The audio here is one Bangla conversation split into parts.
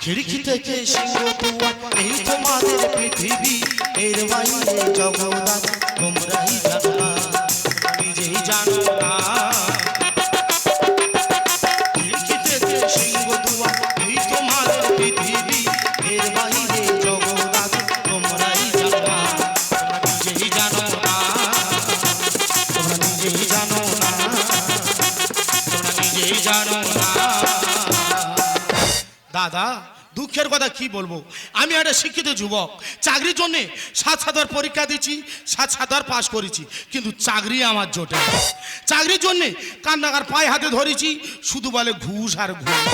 খিড়কি থেকে সিংহ দুয়ার এই তোমাদের পৃথিবী এর বাইরে জগদান তোমরাই জানো নিজেই জানো না কথা কি বলব? আমি একটা শিক্ষিত যুবক। চাকরির জন্য সাত সাতবার পরীক্ষা দিচ্ছি সাত সাতবার পাস করেছি, কিন্তু চাকরি আমার জোটে চাকরির জন্যে কান্নাকার পায়ে হাতে ধরেছি, শুধু বলে ঘুষ আর ঘুষ।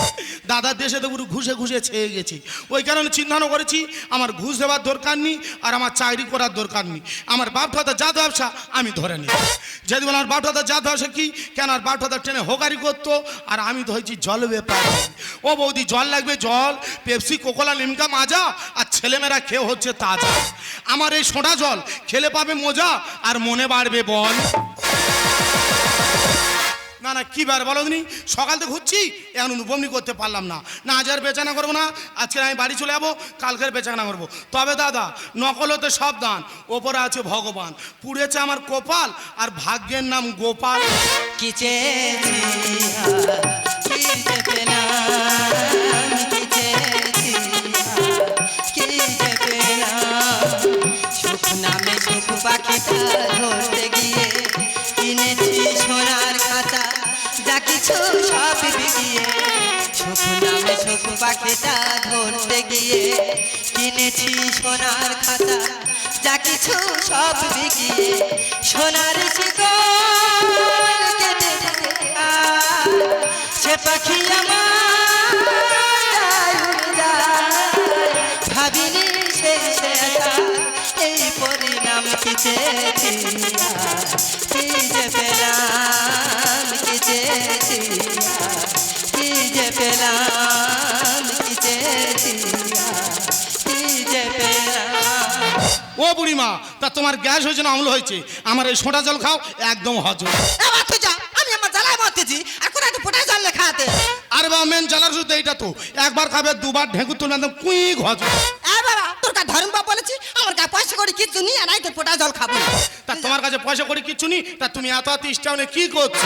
দাদার দেশে তো পুরো ঘুষে ঘুষে ছেয়ে গেছি। ওই কারণে চিন্তানো করেছি, আমার ঘুষ দেওয়ার দরকার নেই আর আমার চাকরি করার দরকার নেই। আমার বাপ ঠাতা যা ব্যবসা আমি ধরে নিই যদি বলে আমার বাপ ঠাতা যা ব্যবসা কি কেন আর বাপ ঠাতা ট্রেনে হোকারি করতো? আর আমি হয়েছি জল ব্যাপার। ও বৌদি, জল লাগবে, জল, পেপসি কোকোলা লিমকা মাজা আর ছেলেমেয়েরা খেয়ে হচ্ছে তাজা। আমার এই সোঁটা জল খেলে পাবে মজা আর মনে বাড়বে বল। না না, কি বার বলো দিনি? সকাল থেকে ঘুরছি, এখন বমনি করতে পারলাম না। না, আজ আর বেচানা করব না, আজকে আমি বাড়ি চলে যাব, কালকের বেচানা করব। তবে দাদা, নকল হতে সব দান ওপরে আছে ভগবান। পুড়েছে আমার কপাল আর ভাগ্যের নাম গোপাল। কি নামে সুখ পাখিটা ধরতে গিয়ে কিনেছি সোনার খাতা। যা কিছু সব বিকিয়ে সুখ নামে সুখ পাখিটা ধরতে গিয়ে কিনেছি সোনার খাতা। যা কিছু সব বিকিয়ে সোনার সে পাখি আমার ভাবিনি সে সে এই পরিণাম কি কি যে পেলাম কি কি যে পেলাম কি কি যে পেলাম ও বুড়িমা তা তোমার গ্যাস হয়েছে না অম্ল হয়েছে? আমার এই সোঁটা জল খাও একদম হজম। এবার তুই যা আমি আমার জ্বালায় মরতেছি আর জল আরে বাবা মেন জ্বালার শুধু এইটা তো। একবার খাবে দুবার ঢেঁকু তুলে একদম কুই হজম। তোর কা ধর্ম বলেছি আমার কাছে পয়সা করে কিচ্ছু নিয়ে নাই তোর পোটায় জল খাব না। তা তোমার কাছে পয়সা করে কিচ্ছু নি? তা তুমি এত এত ইস্টাউনে কি করছ?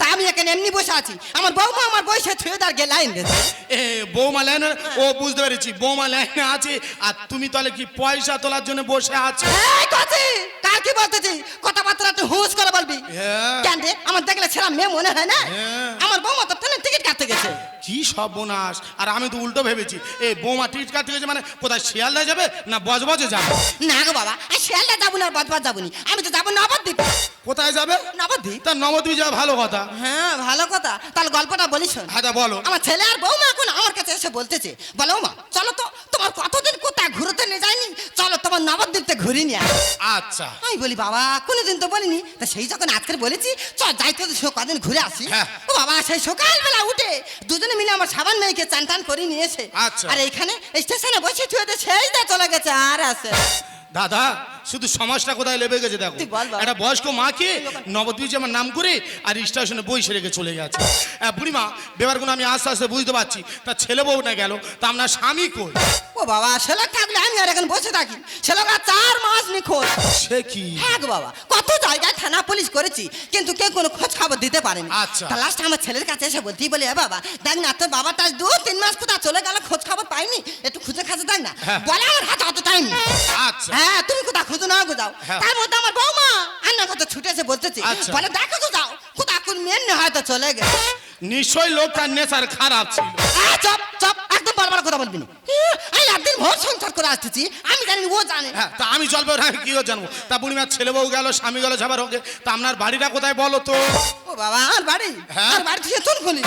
তা আমি এখানে এমনি বসে আছি। আমার বৌমা আমার বয়সে থুয়ে দাঁড় গে লাইন গেছে এ বৌমা লাইনে ও বুঝতে পেরেছি বৌমা লাইনে আছে আর তুমি তাহলে কি পয়সা তোলার জন্য বসে আছো? এই কচি কার কি বলতেছি? কথাবার্তা একটু হুঁশ করে বলবি। হ্যাঁ। কেন রে? আমার দেখলে ছেড়া মেয়ে মনে হয় না? হ্যাঁ। আমার বৌমা তো ট্রেনের টিকিট কাটতে গেছে। কি সর্বনাশ? আর আমি তো উল্টো ভেবেছি এ বৌমা টিট কাটতে গেছে মানে কোথায় শিয়ালদা যাবে না বজবজে যাবে? না গো বাবা আর শিয়ালদা যাব না বদবাদ যাব নি। আমি তো যাব নবদ্বীপ। কোথায় যাবে? নবদ্বীপ? তা নবদ্বীপ যাওয়া ভালো কথা। হ্যাঁ ভালো কথা। তাহলে গল্পটা বলি শোন। হ্যাঁ তা বলো। আমার ছেলে আর বৌমা এখন আমার কাছে এসে বলতেছে বলো মা চলো তো তোমার কতদিন কোথায় ঘুরতে নিয়ে যায়নি? চলো তোমার নবদ্বীপতে ঘুরি নিয়ে আচ্ছা। আমি বলি বাবা কোনোদিন তো বলিনি। তা সেই যখন আজকে বলেছি চল যাইতে তো কদিন ঘুরে আসি। হ্যাঁ। ও বাবা সেই সকালবেলা উঠে দুজনে মিলে আমার সাবান মেয়েকে চান টান করে নিয়েছে। আচ্ছা। আর এখানে স্টেশনে বসে থুয়ে দিয়ে সেই দা চলে গেছে আর আছে। দাদা শুধু সমাজটা কোথায় লেবে গেছে দেখো। একটা বয়স্ক মাকে নবদ্বীপ আমার নাম করে আর স্টেশনে বই রেখে চলে গেছে। বুড়িমা বুড়িমা ব্যাপারগুলো আমি আস্তে আস্তে বুঝতে পারছি তা ছেলে বউ না গেল তা আপনার স্বামী কই? ও বাবা ছেলে থাকলে আমি আর এখন বসে থাকি। ছেলেটা চার মাস নিখোঁজ। সে কি? হ্যাঁ বাবা কত জায়গায় থানা পুলিশ করেছি কিন্তু কেউ কোনো খোঁজ খবর দিতে পারেনি। আচ্ছা। তা লাস্ট আমার ছেলের কাছে এসে বলতেই বলে "এ বাবা দেখ না তোর বাবাটা আজ দু তিন মাস কোথায় চলে গেল খোঁজ খবর পাইনি। একটু খুঁজে খাজে দেখ না। হ্যাঁ। বলে আমার হাতে অত টাইম আচ্ছা। হ্যাঁ তুমি কোথায় খুঁজো না গোজাও হ্যাঁ। তার মধ্যে আমার বৌমা আন্নার কথা ছুটে এসে বলতেছি আচ্ছা। বলে দেখো তো যাও কোথায় কোন মেন হয়তো চলে গেছে। নিশ্চয়ই লোকটার নেশার খারাপ ছিল। চপ চপ। বড় কথা বলবি না? ইয়ে, আমি একদিন ভোর সংসার করে আসতেছি আমি জানি ও জানে। হ্যাঁ তা আমি চলবে না কি করে জানব? তা বুড়িমার ছেলে বউ গেল স্বামী গেল যাবার হোক। তা আপনার বাড়িটা কোথায় বলো তো? ও বাবা আর বাড়ি? হ্যাঁ। আর বাড়ি থেকে চুন খুলি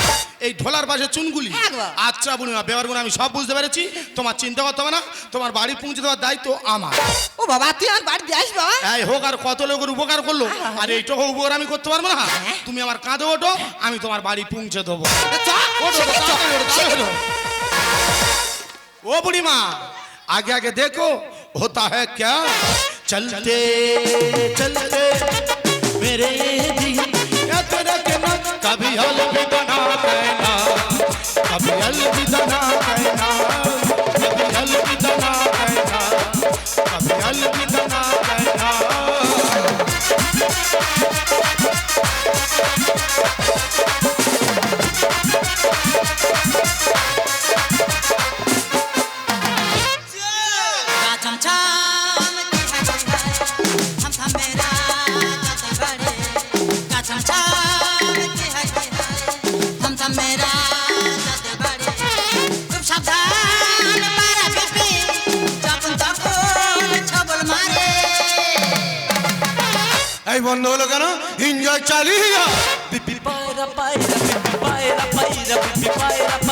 এই ঢোলার পাশে চুনগুলি হ্যাঁ। আচ্ছা বুড়িমা ব্যাপারগুলো আমি সব বুঝতে পেরেছি। তোমার চিন্তা করতে হবে না তোমার বাড়ি পৌঁছে দেওয়ার দায়িত্ব আমার। ও বাবা তুই আর বাড়ি আসবি বাবা। এই হোক আর কত লোকের উপকার করল? আর এইটুকু উপকার আমি করতে পারব না? হ্যাঁ। তুমি আমার কাঁধে ওঠো আমি তোমার বাড়ি পৌঁছে দেবো। ওঠো, ओ बुढ़ी माँ, आगे आगे देखो, होता है क्या चलते चलते, मेरे जी भी बना ना कभी हल भी बना कहना कभी अलविदा ना कहना कभी कहना कभी अलविदा ना कहना Thank. পায়রা পায়রা বিপি পায়রা পায়রা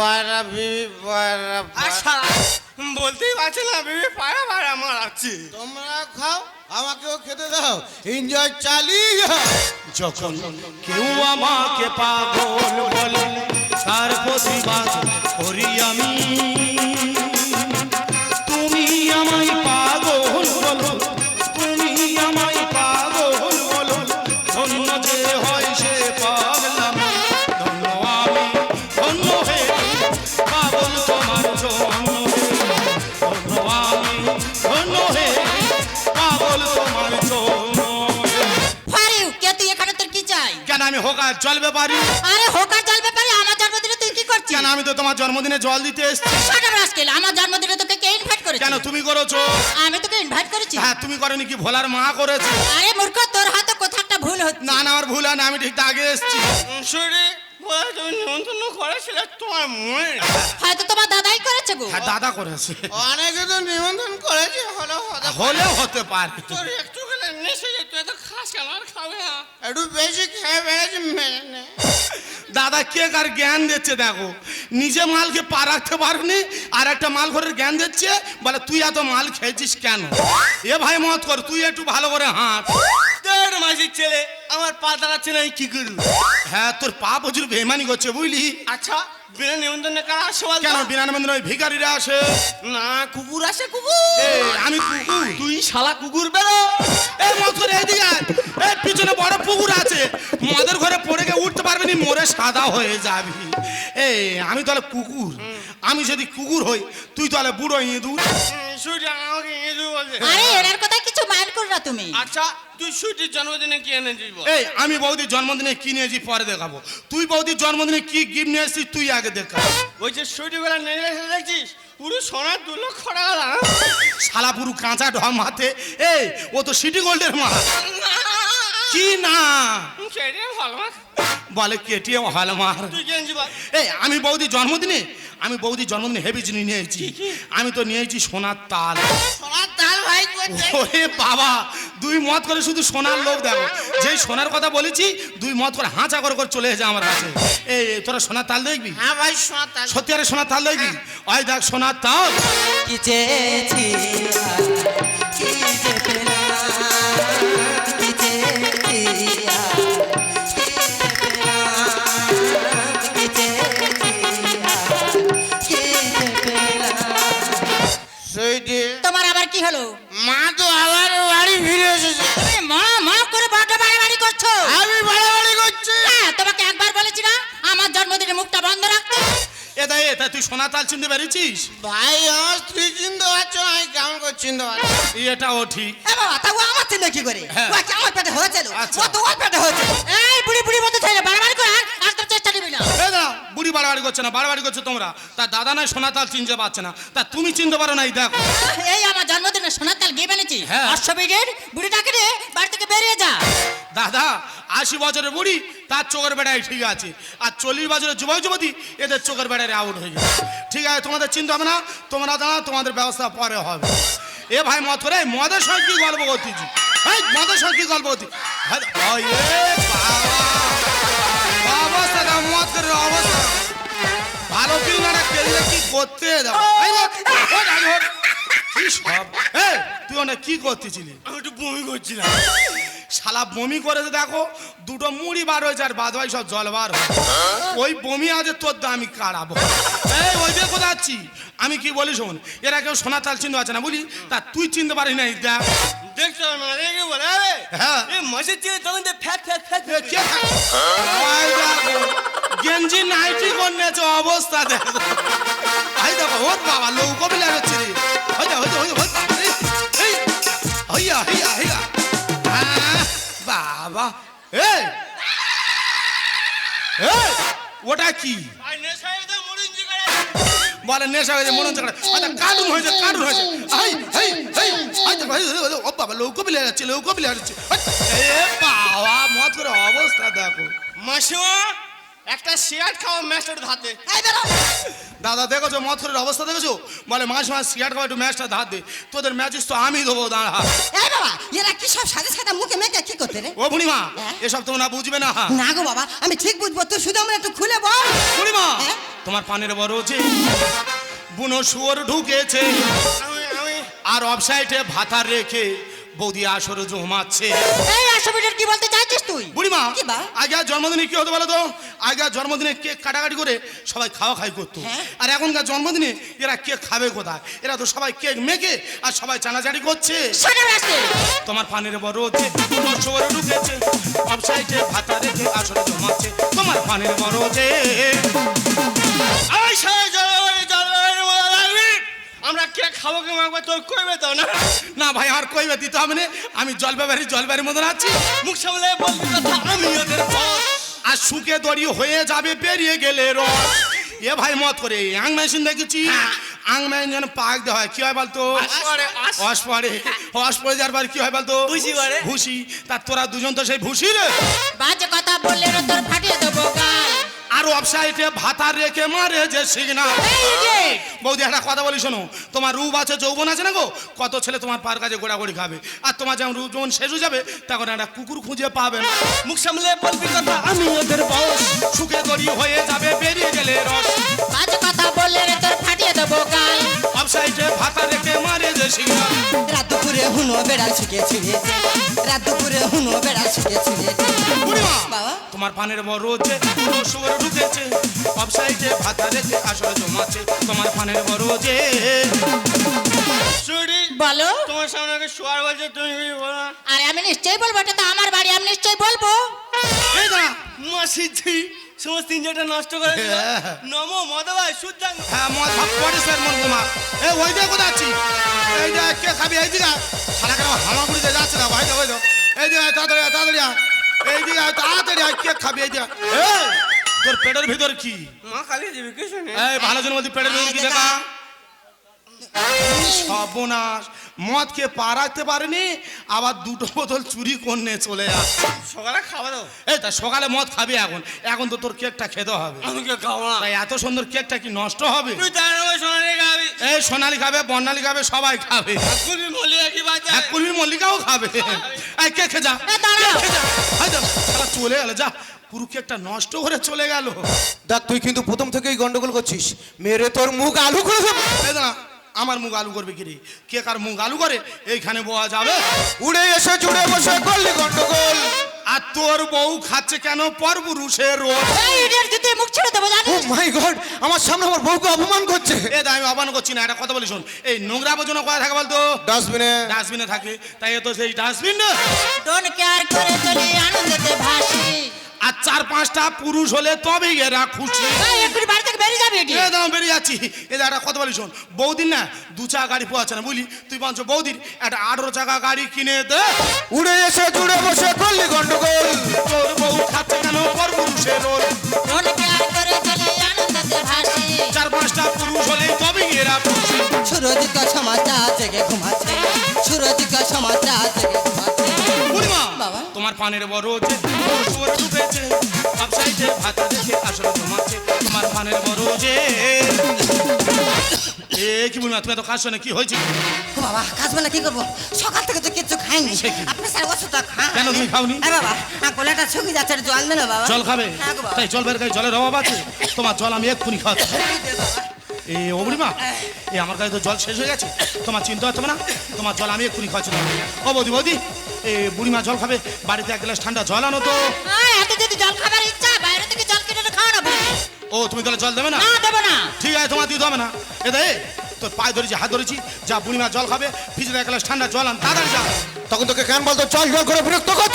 পায়রা বিবি পায়রা আচ্ছা বলতেই পারছি না বিবি পায়রা পায়রা মারাচ্ছি তোমরা খাও আমাকেও খেতে দাও। এনজয় চালিয়ে। যখন কেউ আমাকে পাগল বলে তার প্রতিবাদ করি আমি। তুমি আমায় আমি হোকার চলবে পারি। আরে হোকার জল ব্যাপারে আমার জন্মদিনে তুই কি করছিস? কেন আমি তো তোমার জন্মদিনে জল দিতে এসেছি। সাটা রাস্কেল আমার জন্মদিনে তোকে কে ইনভাইট করেছে কেন তুমি করেছ? আমি তোকে ইনভাইট করেছি। হ্যাঁ তুমি করনি কি? ভোলার মা করেছে। আরে মূর্খ তোর হাতে কোথাও একটা ভুল হচ্ছে। না না আমার ভুল না আমি ঠিক আগে এসেছি। শুনে বলে তুমি নিমন্ত্রণ করেছিলে তোমার মনে। হয়তো তোমার দাদাই করেছে গো। হ্যাঁ দাদা করেছে। অনেকে তো নিমন্ত্রণ করেছে হলো হতে পারে। হলেও হতে পারে। তোর একটু গেলে নেশে একটু বেশি খেয়ে ফেলেছি মেনে। দাদা কে কার জ্ঞান দিচ্ছে দেখো? নিজে মালকে পা রাখতে পারবনি আর একটা মাল ঘরের জ্ঞান দিচ্ছে বলে তুই এত মাল খেয়েছিস কেন? এ ভাই মত কর তুই একটু ভালো করে হাঁট। তোর ছেলে আমার পা দাঁড়াচ্ছে না কি করব? হ্যাঁ তোর পা প্রচুর বেমানি করছে বুঝলি? আচ্ছা। বিনা নিমন্ত্রণে কারা আসে বল কেন ওই ভিখারিরা আসে? না কুকুর আসে কুকুর। আমি কুকুর। তুই শালা কুকুর বেরো। এদিকে। এই পিছনে বড় পুকুর আছে। মদের ঘরে পড়ে গিয়ে উঠতে পারবি নি মরে সাদা হয়ে যাবি। এই আমি তাহলে কুকুর। আমি যদি কুকুর হই তুই তাহলে বুড়ো ইঁদুর। সুইটি আমাকে ইঁদুর বলছে। আরে এরার কথা কিছু মাইন্ড করো না তুমি। আচ্ছা তুই সুইটির জন্মদিনে কি এনেছিস বল? এই আমি বৌদির জন্মদিনে কি নিয়েছি পরে দেখাবো। তুই বৌদির জন্মদিনে কি গিফট নিয়ে এসেছিস তুই আগে দেখা। ওই যে সুইটি গুলা নেড়ে এসে দেখছিস? পুরো সোনার দু লক্ষ টাকা শালা পুরু কাঁচা ঢম হাতে এই ও তো সিটি গোল্ডের মা। কি না? সেটাই ভালো মা। বলে কেটিএম হলমার এই আমি বৌদির জন্মদিনে আমি বৌদির জন্মদিনে হেভি জিনিস নিয়েছি। আমি তো নিয়েছি সোনার তাল। সোনার তাল ভাই ওরে বাবা দুই মত করে শুধু সোনার লোক দেখো। যেই সোনার কথা বলেছি দুই মত করে হাঁচা করে করে চলে এসে আমার কাছে। এই তোরা সোনার তাল দেখবি? হ্যাঁ ভাই সোনার তাল। সত্যি আরে সোনার তাল দেখবি? ওই দেখ সোনার তাল। কি চেয়েছি? কি চেয়েছি? তুই সোনার তাল চিনতে পেরেছিস? ভাই আমার স্ত্রী চিনতে পারছ না আমি কেমন করে চিনতে পারছি এটাও ঠিক। এ বাবা তা ও আমার চিন্তা কি করে? হ্যাঁ। ও কি আমার পেটে হয়েছিল। আচ্ছা। ও তো ওর পেটে হয়েছিল। এই বুড়ি বুড়ি মতো ছেলে বাড়াবাড়ি করে একদম চেষ্টা নিবি না। দাঁড়া, বুড়ি বাড়াবাড়ি করছে না বাড়াবাড়ি করছ তোমরা। তা দাদা নয় সোনার তাল চিনতে পারছে না। তা তুমি চিনতে পারো না এই দেখো। এই আমার জন্মদিনে সোনার তাল গিয়ে এনেছি। হ্যাঁ। অশ্ব ব্রিগেড বুড়িটাকে রে বাড়ি থেকে বেরিয়ে যা। দাদা আশি বছরের বুড়ি তার চোখের বেড়ায় ঠিক আছে। আর চল্লিশ বছরের যুবক যুবতী এদের চোখের বেড়ায় আউট হয়ে গেছে। ঠিক আছে তোমাদের চিন্তা হবে না তোমরা দাঁড়া তোমাদের ব্যবস্থা পরে হবে। এ ভাই মত করে মদের সঙ্গে কি গল্প করতেছি? এই মদের সঙ্গে কি গল্প করতি হ্যাঁ, কি তুই কি করতেছিলি? আমি একটু বমি করছিলাম। শালা বমি করেছে দেখো। দুটো মুড়ি বার হয়েছে আর বাদ সব জল বার হয়েছে। ওই বমি আছে তোর দা আমি কাড়াবো। এই ওই দিয়ে কোথায় যাচ্ছি আমি কি বলি শোন এরা কেউ সোনা তাল চিনতে পারছে না বুঝলি? তা তুই চিনতে পারিস না দেখ। দেখতে হ্যাঁ। তখন ফ্যাট গেঞ্জি নাইটি করেছে অবস্থা দেখো। ওর বাবা লৌকো রে যা যা, যা, যা, হইয়া হইয়া হইয়া। বাবা। এই। ওটা কি? বলে নেশা হয়েছে মনে হচ্ছে আচ্ছা কার্টুন হয়েছে কার্টুন হয়েছে। Hi hi hi. আচ্ছা ভাই ও বাবা লৌকো বিলে যাচ্ছে লৌকো বিলে যাচ্ছে। এ বাবা মত করে অবস্থা দেখো। মাসিমা একটা সিগারেট খাওয়া ম্যাচটার হাতে। এই দাদা দেখেছ মথুরের অবস্থা দেখেছ? বলে মাস মাস সিগারেট খাওয়া একটু ম্যাচটা ধার দে। তোদের ম্যাচিস তো আমি দেবো দাঁড়া। এই বাবা এরা কি সব মুখে মেখে কি করতে রে? ও বুড়িমা হ্যাঁ? এসব তোমরা বুঝবে না। না গো বাবা আমি ঠিক বুঝব তুই শুধু আমরা একটু খুলে বল। বুড়িমা হ্যাঁ? তোমার পানের বড় যে বুনো শুয়োর ঢুকেছে আর অফসাইডে ভাতার রেখে বৌদি আসর জমাচ্ছে। এই মিটার কি বলতে চাইছিস তুই? বুড়িমা? আগে আর জন্মদিনে কি হতো বলো তো? আগে আর জন্মদিনে কেক কাটাকাটি করে সবাই খাওয়া খাই করতো। হ্যাঁ। আর এখনকার জন্মদিনে এরা কেক খাবে কোথায়? এরা তো সবাই কেক মেখে আর সবাই চানাচাটি করছে। তোমার পানির বড় হচ্ছে শোরে ঢুকেছে অফসাইডে ভাতা রেখে আসরে জমাচ্ছে। তোমার পানির বড় হচ্ছে এই সেই জলবায়ু জলবায়ুর মতো লাগবি আমরা কে খাব কে মাখবো তোর কইবে তো না? না ভাই আর কইবে দিতে হবে না। আমি জলবাবারি জলবাড়ির মতন আছি। মুখ সামলে বলবি কথা আমি ওদের বস। আর শুকে দড়ি হয়ে যাবে বেরিয়ে গেলে রস। এ ভাই মত করে আং মেশিন দেখেছি আং মেশিন যেন পাক দেওয়া হয় কি হয় বলতো? আস পরে, আস। অস পরে যার বার কি হয় বলতো? ভুসি পরে। ভুসি তার তোরা দুজন তো সেই ভুসি রে। বাজে কথা বললে তোর ফাটিয়ে দেবো গাল আর ওয়েবসাইটে ভাতার রেখে মারে যে সিগনাল বৌদি একটা কথা বলি শোনো তোমার রূপ আছে যৌবন আছে না গো? কত ছেলে তোমার পার কাছে গোড়াগড়ি খাবে। আর তোমার যেমন রূপ যৌবন শেষ হয়ে যাবে তখন একটা কুকুর খুঁজে পাবে না। মুখ সামলে বলবি কথা আমি ওদের বস সুখে দড়ি হয়ে যাবে বেরিয়ে গেলে রস। বাজে কথা বললে রে তোর দেবো গাল অফসাইডে ভাতা রেখে মারে যে সিগনাল রাত দুপুরে হুনো বেড়াল শিখে ছিড়িয়েছে রাত দুপুরে হুনো বেড়াল শিখে বাবা। তোমার পানের বড় হচ্ছে পুরো শুয়োর ঢুকেছে অফসাইডে ভাতা রেখে আসলে জমাচ্ছে তোমার পানের বড় যে চুরি বলো। তোমার সামনে আগে শোয়ার বলছে তুমি বলো? আরে আমি নিশ্চয়ই বলব এটা তো আমার বাড়ি আমি নিশ্চয়ই বলব। মাসিজি সমস্ত ইঞ্জিনটা নষ্ট করে দিল। নমো মদবাই সুদ্দাং হ্যাঁ মদ ভাব পড়ে স্যার মন তোমার। এই ওই এই যে কে খাবি? এই দিকে সারা কেন হামাগুড়িতে যাচ্ছে না? ভাই ওই এই আয়, তাড়াতাড়ি তাড়াতাড়ি এই দিকে তাড়াতাড়ি কে খাবি? এই এই, তোর পেটের ভিতর কি? মা কালী দেবী কিছু নেই এই ভালো জন বলছি পেটের ভিতর কি দেখা সর্বনাশ। মদ খেয়ে পা রাখতে পারেনি আবার দুটো বোতল চুরি করনে চলে আসছে সকালে খাওয়া দাও এই তা সকালে মদ খাবি এখন। এখন তো তোর কেকটা খেতে হবে। আমি কে খাব না। তাই এত সুন্দর কেকটা কি নষ্ট হবে? তুই সোনালি খাবি? এই সোনালি খাবে বর্ণালী খাবে সবাই খাবে। কুলবি মলিয়া কি এক কুলবি মল্লিকাও খাবে। এই কে খে যা। যা। যা, চলে গেল যা। পুরো কেকটা নষ্ট করে চলে গেল। দেখ তুই কিন্তু প্রথম থেকেই গন্ডগোল করছিস। মেরে তোর মুখ আলু করে দেবো। এই দাঁড়া। আমার মুখ আলু করবে কি রে কে কার মুখ আলু করে? এইখানে বয়া যাবে। উড়ে এসে জুড়ে বসে করলি গন্ডগোল। আর তোর বউ খাচ্ছে কেন পরপুরুষের রোজ এই ইডিয়ট জুতে মুখ ছেড়ে দেবো ও মাই গড আমার সামনে আমার বউকে অপমান করছে। এ দা আমি অবান করছি না একটা কথা বলি শোন। এই নোংরা আবর্জনা কোথায় থাকে বলতো? ডাস্টবিনে ডাস্টবিনে থাকে। তাই তো সেই ডাস্টবিন না। ডোন কেয়ার করে চলি আনন্দেতে ভাসি। আর চার পাঁচটা পুরুষ হলে তবেই এরা খুশি। বাড়ি থেকে বেরিয়ে যাবে এটি? এ দাম বেরিয়ে যাচ্ছি। এ দা একটা কথা বলি শোন। বৌদিন না দু চাকা গাড়ি পোয়াচ্ছে না বুঝলি? তুই বলছ বৌদির একটা আঠেরো চাকা গাড়ি কিনে দে। উড়ে এসে জুড়ে বসে করলি গন্ডগোল। তোর বউ খাচ্ছে কেন? করে চলি চার পাঁচটা পুরুষ হলে তবেই এরা খুশি। সুরজিৎ সমাজটা জেগে ঘুমাচ্ছে। সুরজিৎ সমাজটা জেগে ঘুমাচ্ছে। তোমার পানের ঢুকেছে ওয়েবসাইটে ভাতা দেখে আসলে জমাচ্ছে তোমার পানের বড় যে এ কি বুড়িমা তুমি এত কাজ শোনে কি? হয়েছে বাবা কাজ বলে কি করব? সকাল থেকে তো কিচ্ছু খাইনি? আপনি স্যার ওষুধটা খান কেন তুমি খাওনি? এই বাবা আমার গলাটা শুকিয়ে যাচ্ছে জল দেন বাবা। জল খাবে? হ্যাঁ। তাই জল বের কাছে জলের অভাব আছে? তোমার জল আমি এক্ষুনি খাওয়াচ্ছি। এ এ আমার কাছে তো জল শেষ হয়ে গেছে। তোমার চিন্তা হচ্ছে না? তোমার জল আমি এক্ষুনি খাওয়াচ্ছি। তোমাকে। ও বৌদি বুড়িমা জল খাবে? বাড়িতে এক গ্লাস ঠান্ডা জল আনো তো। এত যদি জল খাবার ইচ্ছা বাইরে থেকে জল কিনে এনে খাওয়া না ও তুমি তাহলে জল দেবে না? না দেবো না। ঠিক আছে তোমার দিতে হবে না। এ দে তোর পায়ে ধরেছি হাত ধরেছি যা বুড়িমা জল খাবে ফ্রিজে এক গ্লাস ঠান্ডা জল আন তাড়াতাড়ি যা। তখন তোকে কেন বলতো চল জল করে বিরক্ত কর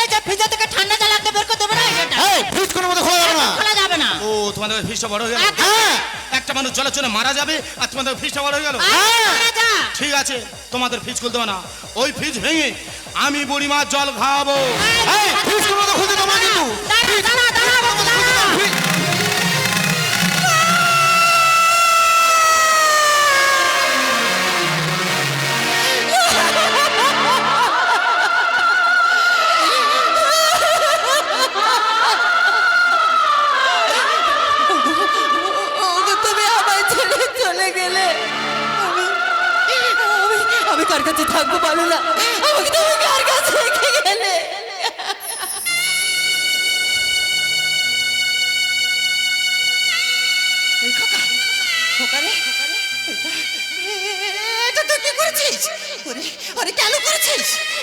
এই যে ফ্রিজে থেকে ঠান্ডা জল আনতে বের করতে হবে না এটা এই ফ্রিজ কোনো মতো খোলা যাবে না। খোলা যাবে না। ও তোমাদের ফ্রিজটা বড় হয়ে গেল। হ্যাঁ। একটা মানুষ জলের জন্য মারা যাবে আর তোমাদের ফ্রিজটা বড় হয়ে গেল। হ্যাঁ। খোলা যা। ঠিক আছে তোমাদের ফ্রিজ খুলতে হবে না। ওই ফ্রিজ ভেঙে আমি বুড়িমার জল খাওয়াবো। এই ফ্রিজ কোনো মতো খুলতে তোমার না কিন্তু।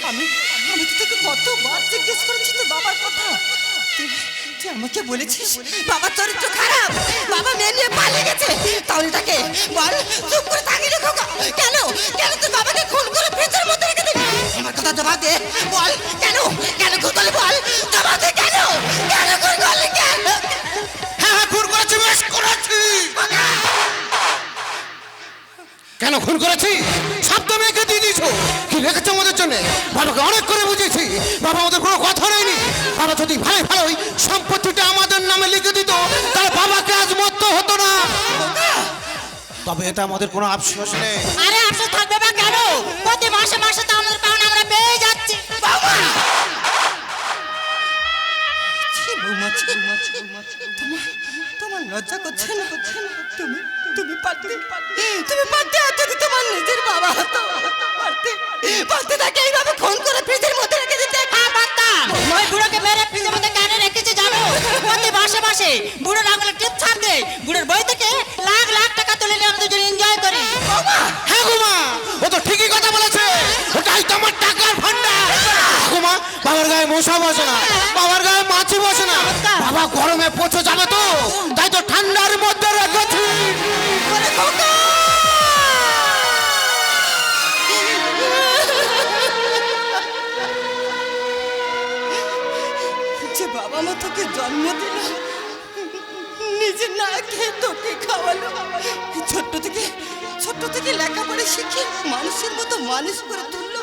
আমি আমি তো তোকে কতবার জিজ্ঞেস করেছি তোর বাবার কথা। তুই আমাকে বলেছিস বাবার চরিত্র খারাপ, বাবা মেয়ে নিয়ে পালিয়ে গেছে। তাহলে তাকে বল, চুপ করে তাকিয়ে রে খোকা কেন? কেন তুই বাবাকে খুন করে ফ্রিজের মধ্যে রেখে দিবি আমার কথা জবাব দে, বল, কেন? কেন খুন করলি বল? জবাব দে, কেন? কেন খুন করলি কেন? কেন খুন করেছি? শব্দ মেয়েকে দিয়ে দিয়েছ। কি রেখেছো আমাদের জন্য? বাবাকে অনেক করে বুঝেছি বাবা আমাদের কোনো কথা নেয়নি বাবা যদি ভালো ভালোই সম্পত্তিটা আমাদের নামে লিখে দিত, তাহলে বাবাকে আজ মত হতো না। তবে এটা আমাদের কোনো আফসোস নেই। আরে আফসোস থাকবে বা কেন? প্রতি মাসে মাসে তো আমাদের পাওনা আমরা পেয়ে যাচ্ছি। বাবা! তোমার তোমার লজ্জা করছে না? তুমি তুমি পারতে তুমি পারতে যদি তোমার নিজের বাবা হতো পারতে পারতে তাকে এইভাবে খুন করে ফ্রিজের মধ্যে রেখে দিতে হ্যাঁ পারতাম ওই বুড়োকে মেরে ফ্রিজের মধ্যে কেন রেখেছে জানো? প্রতি মাসে মাসে বুড়ো লাগলে টিপ ছাড় দেয় বুড়োর বই থেকে লাখ লাখ টাকা তুলে নিয়ে আমরা দুজন এনজয় করি। হ্যাঁ গুমা ও তো ঠিকই কথা বলেছে। ওটাই তো আমার টাকার ভান্ডার গুমা বাবার গায়ে মশা বসে না বাবার গায়ে মাছি বসে না। বাবা গরমে পচে যাবে তো। জন্ম দিল নিজে না খেয়ে তোকে খাওয়ালো। ছোট্ট থেকে ছোট্ট থেকে লেখাপড়া শিখে মানুষের মতো মানুষ করে তুললো।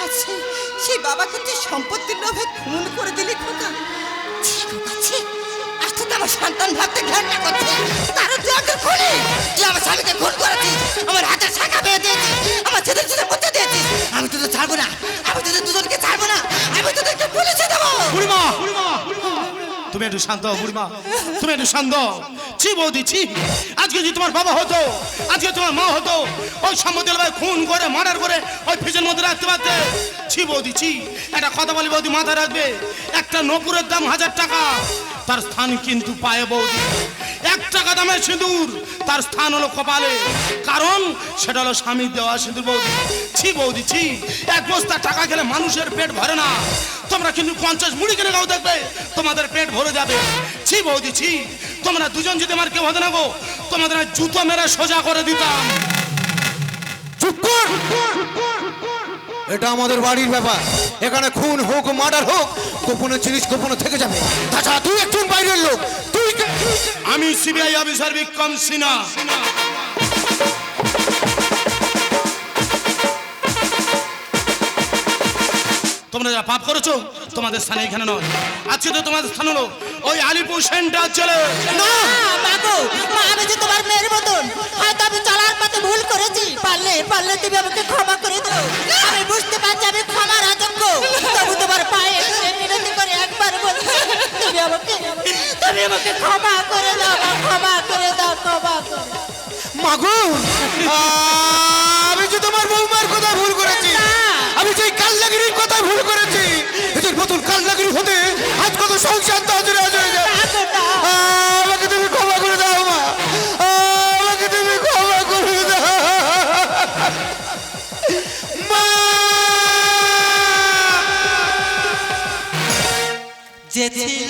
আর সেই সেই বাবাকে তুই সম্পত্তির লোভে খুন করে দিলি খোকা। তো আমার সন্তান ভাবতে ঘৃণা করছে। তার তুই আমাকে খুনি। তুই আমার স্বামীকে খুন করেছিস, আমার হাতে শাখা বেয়ে দিয়েছিস, আমার ছেলে ছেলে মুতে দিয়েছিস। আমি তোদের ছাড়বো না। আমি তোদের দুজনকে ছাড়বো না। আমি বুড়িমা তুমি একটু শান্ত বুড়িমা। তুমি একটু শান্ত। ছি বৌদি, ছি। আজকে যদি তোমার বাবা হতো, আজকে তোমার মা হতো, ওই সম্মতি ভাই খুন করে, মার্ডার করে, ওই ফ্রিজের মধ্যে রাখতে পারতে। ছি বৌদি, ছি। একটা কথা বলি বৌদি, মাথায় রাখবে। একটা নপুরের দাম হাজার টাকা। তার স্থান কিন্তু পায়ে বৌদি। এক টাকা দামের সিঁদুর, তার স্থান হলো কপালে। কারণ সেটা হলো স্বামীর দেওয়া সিঁদুর বৌদি। ছি বৌদি, ছি। এক বস্তা টাকা খেলে মানুষের পেট ভরে না। তোমরা কিন্তু পঞ্চাশ মুড়ি কিনে খাও দেখবে, তোমাদের পেট ভরে যাবে। ছি বৌদি, ছি। তোমরা দুজন যদি আমার কেউ হতে না গো তোমাদের জুতো মেরে সোজা করে দিতাম। চুপ কর। এটা আমাদের বাড়ির ব্যাপার। এখানে খুন হোক, মার্ডার হোক, গোপনে জিনিস গোপনে থেকে যাবে। তাছাড়া তুই একজন বাইরের লোক। আমি সিবিআই অফিসার বিক্রম সিনহা। তোমরা যা পাপ করেছ, তোমাদের স্থানে এখানে নয়। আজকে তো তোমাদের স্থান হলো ওই আলিপুর সেন্টার চলে না আমি যে তোমার মেয়ের মতন। হয়তো আমি চলার পথে ভুল করেছি। পারলে পারলে তুমি আমাকে ক্ষমা করে আমি বুঝতে পারছি আমি ক্ষমার অযোগ্য তবু তোমার পায়ে মিনতি তুমি আমাকে তুমি আমাকে ক্ষমা করে দাও ক্ষমা করে দাও ক্ষমা করে। মাগো আমি যে তোমার বৌমার কথা ভুল করেছি আমি যে কাল্লাগিরির কথা ভুল করেছি এদের নতুন কাল্লাগিরি হতে আজ কত সংসার তো হাজারে হাজারে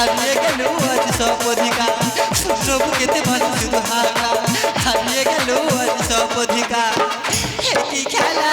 হারিয়ে গেল আজ সব অধিকার সব কেতে ভালো শুধু হারা হারিয়ে গেল আজ সব অধিকার খেলা